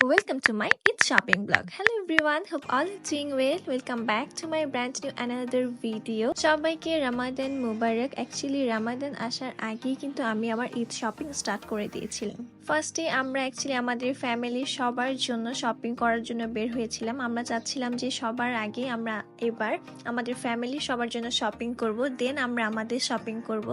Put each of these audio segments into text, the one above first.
Welcome to my It's Shopping Blog. Hello everyone, hope all is doing well. Welcome back to my brand new another video. সবাইকে রামাদান মুবারক actually Ramadan আসার আগেই কিন্তু আমি আমার Eid shopping start করে দিয়েছিলাম ফার্স্টে আমরা অ্যাকচুয়ালি আমাদের ফ্যামিলি সবার জন্য শপিং করার জন্য বের হয়েছিলাম আমরা চাচ্ছিলাম যে সবার আগে আমরা এবার আমাদের ফ্যামিলি সবার জন্য শপিং করব দেন আমরা আমাদের শপিং করব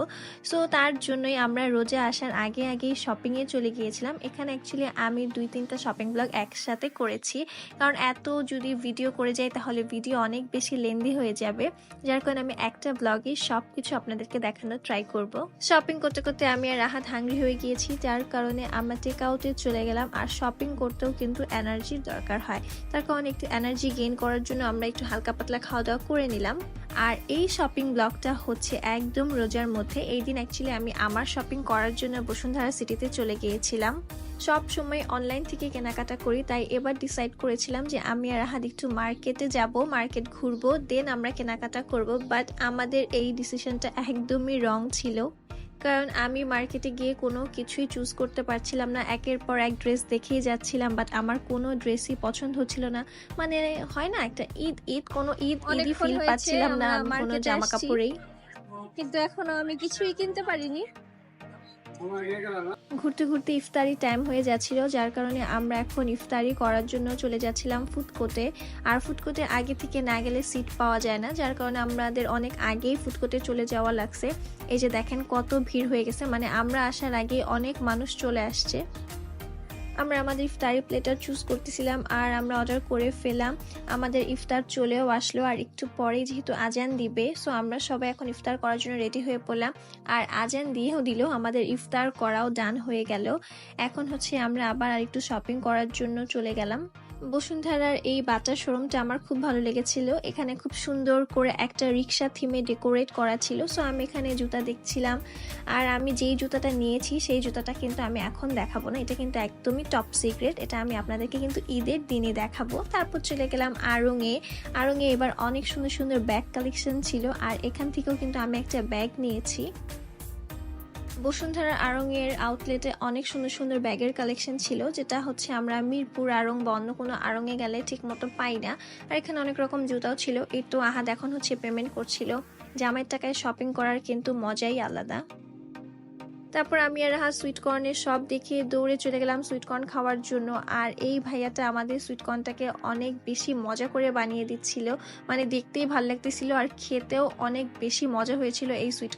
সো তার জন্যই আমরা রোজা আসার আগে আগেই শপিংয়ে চলে গিয়েছিলাম এখানে অ্যাকচুয়ালি আমি দুই তিনটা শপিং ব্লগ একসাথে করেছি। কারণ এত যদি ভিডিও করে যাই, তাহলে ভিডিও অনেক বেশি লেন্দি হয়ে যাবে। যার কারণে আমি একটা ব্লগে সব কিছু আপনাদেরকে দেখানোর ট্রাই করব। শপিং করতে করতে আমি আর রাহাত হাঙ্গরি হয়ে গিয়েছি, যার কারণে আমরা টেক আউটে চলে গেলাম। আর শপিং করতেও কিন্তু এনার্জির দরকার হয়। তার কারণে একটু এনার্জি গেইন করার জন্য আমরা একটু হালকা পাতলা খাওয়া দাওয়া করে নিলাম। আর এই শপিং ব্লগটা হচ্ছে একদম রোজার মধ্যে। এই দিন অ্যাকচুয়ালি আমি আমার শপিং করার জন্য বসুন্ধরা সিটিতে চলে গিয়েছিলাম। সব সময় অনলাইন থেকে কেনাকাটা করি, তাই এবার ডিসাইড করেছিলাম যে আমি আর আহাদ একটু মার্কেটে যাব মার্কেট ঘুরবো দেন আমরা কেনাকাটা করব। বাট আমাদের এই ডিসিশনটা একদমই রং ছিল। কারণ আমি মার্কেটে গিয়ে কোনো কিছুই চুজ করতে পারছিলাম না। একের পর এক ড্রেস দেখেই যাচ্ছিলাম বাট আমার কোনো ড্রেসই পছন্দ হচ্ছিল না। মানে হয় না একটা ঈদ ঈদ কোনো ঈদ ঈদই ফিল পাচ্ছিলাম না কোনো জামা কাপড়েই। কিন্তু এখনও আমি কিছুই কিনতে পারিনি। ঘুরতে ঘুরতে ইফতারি টাইম হয়ে যাচ্ছিল, যার কারণে আমরা এখন ইফতারি করার জন্য চলে যাচ্ছিলাম ফুটকোতে। আর ফুটকোতে আগে থেকে না গেলে সিট পাওয়া যায় না, যার কারণে আমাদের অনেক আগেই ফুটকোতে চলে যাওয়া লাগছে। এই যে দেখেন কত ভিড় হয়ে গেছে মানে আমরা আসার আগে অনেক মানুষ চলে আসছে। আমরা আমাদের ইফতারি প্লেটার চুজ করতেছিলাম আর আমরা অর্ডার করে ফেলাম আমাদের ইফতার চলেও আসলো আর একটু পরেই যেহেতু আজান দিবে সো আমরা সবাই এখন ইফতার করার জন্য রেডি হয়ে পড়লাম। আর আজান দিয়েও দিল, আমাদের ইফতার করাও ডান হয়ে গেল। এখন হচ্ছে আমরা আবার আর একটু শপিং করার জন্য চলে গেলাম। বসুন্ধরার এই বাটা শোরুমটা আমার খুব ভালো লেগেছিল। এখানে খুব সুন্দর করে একটা রিক্সা থিমে ডেকোরেট করা ছিল। সো আমি এখানে জুতা দেখছিলাম। আর আমি যেই জুতাটা নিয়েছি, সেই জুতাটা কিন্তু আমি এখন দেখাবো না। এটা কিন্তু একদমই টপ সিক্রেট এটা আমি আপনাদেরকে কিন্তু ঈদের দিনে দেখাবো। তারপর চলে গেলাম আড়ংয়ে আড়ংয়ে এবার অনেক সুন্দর সুন্দর ব্যাগ কালেকশন ছিল। আর এখান থেকেও কিন্তু আমি একটা ব্যাগ নিয়েছি। বসুন্ধরা আড়ংয়ের আউটলেটে অনেক সুন্দর সুন্দর ব্যাগের কালেকশন ছিল, যেটা হচ্ছে আমরা মিরপুর আড়ং বা অন্য কোনো আড়ংয়ে গেলে ঠিক মতো পাই না। আর এখানে অনেক রকম জুতাও ছিল এই তো আহাদ এখন হচ্ছে পেমেন্ট করছিল। জামাইয়ের টাকায় শপিং করার কিন্তু মজাই আলাদা। তারপর আমি আর রাহা সুইট কর্নের সব দেখে দৌড়ে চলে গেলাম সুইটকর্ন খাওয়ার জন্য। আর এই ভাইয়াটা আমাদের সুইটকর্নটাকে অনেক বেশি মজা করে বানিয়ে দিচ্ছিল। মানে দেখতেই ভালো লাগতেছিল আর খেতেও অনেক বেশি মজা হয়েছিল এই সুইট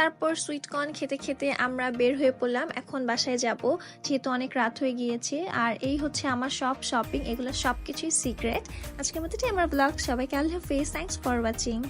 তারপর সুইটকর্ন খেতে খেতে আমরা বের হয়ে পড়লাম। এখন বাসায় যাব, যেহেতু অনেক রাত হয়ে গিয়েছে। আর এই হচ্ছে আমার সব শপিং এগুলো সব কিছুই সিক্রেট আজকের মধ্যে আমার ব্লগ সবাইকে আল্লাহ ফেস থ্যাংকস ফর ওয়াচিং